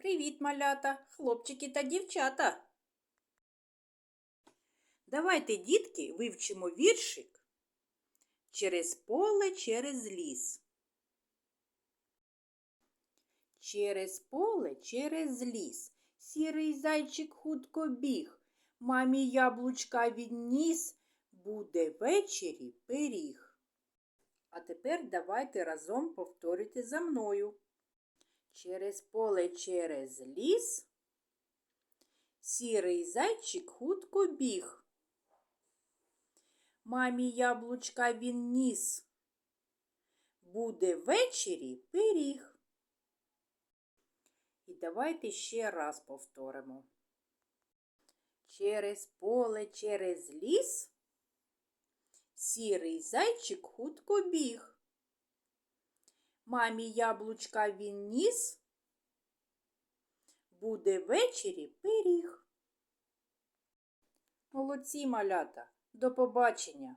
Привіт, малята, хлопчики та дівчата. Давайте, дітки, вивчимо віршик через поле, через ліс. Через поле, через ліс. Сірий зайчик хутко біг. Мамі яблучка відніс, буде ввечері пиріг. А тепер давайте разом повторюйте за мною. Через поле, через ліс. Сірий зайчик хутко біг. Мамі яблучка він ніс. Буде ввечері пиріг. І давайте ще раз повторимо. Через поле, через ліс. Сірий зайчик хутко біг. Мамі яблучка він ніс. Буде ввечері пиріг. Молодці малята. До побачення.